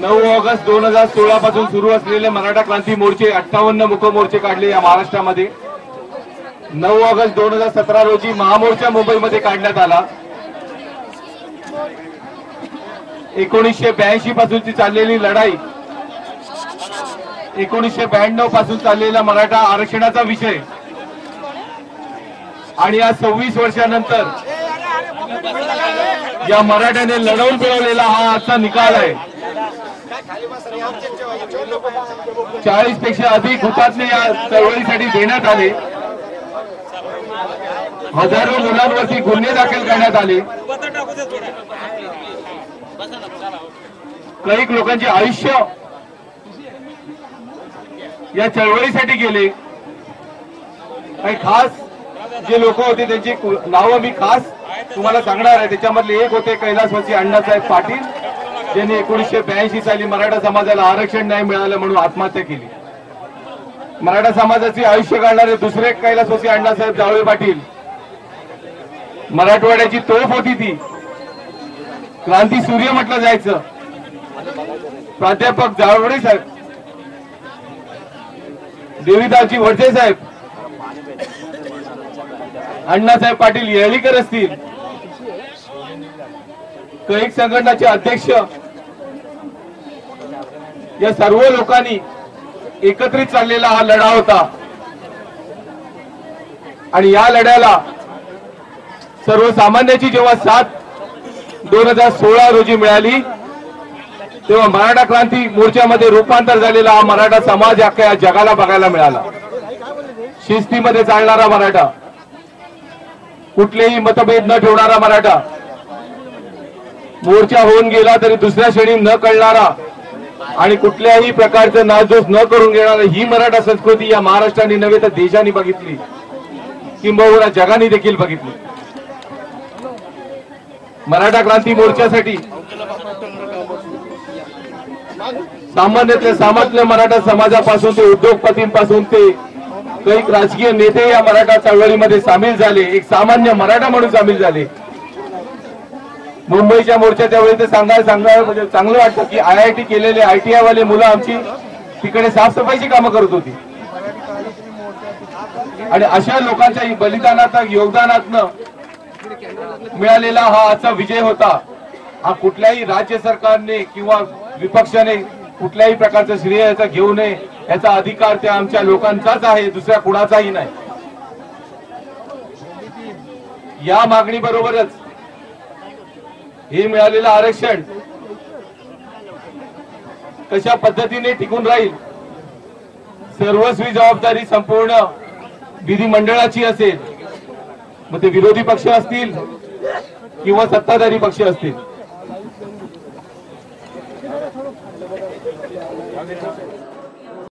नऊ ऑगस्ट दोन हजार सोळा पासून सुरू असलेले मराठा क्रांती मोर्चे अठ्ठावन्न मुख मोर्चे काढले या महाराष्ट्रामध्ये. नऊ ऑगस्ट दोन हजार सतरा रोजी महामोर्चा मुंबईमध्ये काढण्यात आला. एकोणीसशे ब्याऐंशी पासूनची चाललेली लढाई एकोणीसशे ब्याण्णवपासून चाललेला मराठा आरक्षणाचा विषय आणि आज सव्वीस वर्षानंतर या मराठ्याने लढवून मिळवलेला हा आजचा निकाल आहे. चाळीसपेक्षा अधिक हुतात्मे या चळवळीसाठी देण्यात आले. हजारो मुलांवरती गुन्हे दाखल करण्यात आले. काही लोकांचे आयुष्य या चळवळीसाठी गेले. काही खास जे लोक होते त्यांची नावं मी खास तुम्हाला सांगणार आहे. त्याच्यामधले एक होते कैलासवासी अण्णासाहेब पाटील. ज्यांनी एकोणीसशे ब्याऐंशी साली मराठा समाजाला आरक्षण नाही मिळालं म्हणून आत्महत्या केली. मराठा समाजाचे आयुष्य काढणारे दुसरे कैलासवासी अण्णासाहेब जावळे पाटील मराठवाड्याची तोफ होती ती. क्रांती सूर्य म्हटलं जायचं. प्राध्यापक जावळे साहेब देवीदासजी वडसे साहेब अण्णासाहेब पाटील येळीकर असतील कैक संघटनाचे अध्यक्ष या सर्व लोकांनी एकत्रित चाललेला हा लढा होता. आणि या लढ्याला सर्वसामान्याची जेव्हा साथ दोन हजार सोळा रोजी मिळाली तेव्हा मराठा क्रांती मोर्चामध्ये रूपांतर झालेला हा मराठा समाज अख्ख्या या जगाला बघायला मिळाला. शिस्तीमध्ये चालणारा मराठा कुठलेही मतभेद न ठेवणारा मराठा मोर्चा होऊन गेला तरी दुसऱ्या श्रेणी न कळणारा आणि कुठल्याही प्रकारचं नाजोस न करून घेणारा ही मराठा संस्कृती या महाराष्ट्राने नव्हे तर देशाने बघितली. किंबहुना जगाने देखील बघितली. मराठा क्रांती मोर्चासाठी सामान्यातल्या सामान्य मराठा समाजापासून ते उद्योगपतींपासून ते काही राजकीय नेते या मराठा चळवळीमध्ये सामील झाले. एक सामान्य मराठा म्हणून सामील झाले. मुंबईच्या मोर्चाच्या वेळी ते सांगायला सांगायला म्हणजे चांगलं वाटतं की आय आय टी केलेले आय टी आयवाले मुलं आमची तिकडे साफसफाईची कामं करत होती. आणि अशा लोकांच्या बलिदानात योगदानातनं मिळालेला हा आजचा विजय होता. हा कुठल्याही राज्य सरकारने किंवा विपक्षाने कुठल्याही प्रकारचं श्रेय याचा घेऊ नये याचा अधिकार त्या आमच्या लोकांचाच आहे दुसऱ्या कुणाचाही नाही. या मागणी बरोबरच हे मिळालेलं आरक्षण कशा पद्धतीने टिकून राहील? सर्वस्वी जबाबदारी संपूर्ण विधिमंडळाची असेल मग ते विरोधी पक्ष असतील किंवा सत्ताधारी पक्ष असतील?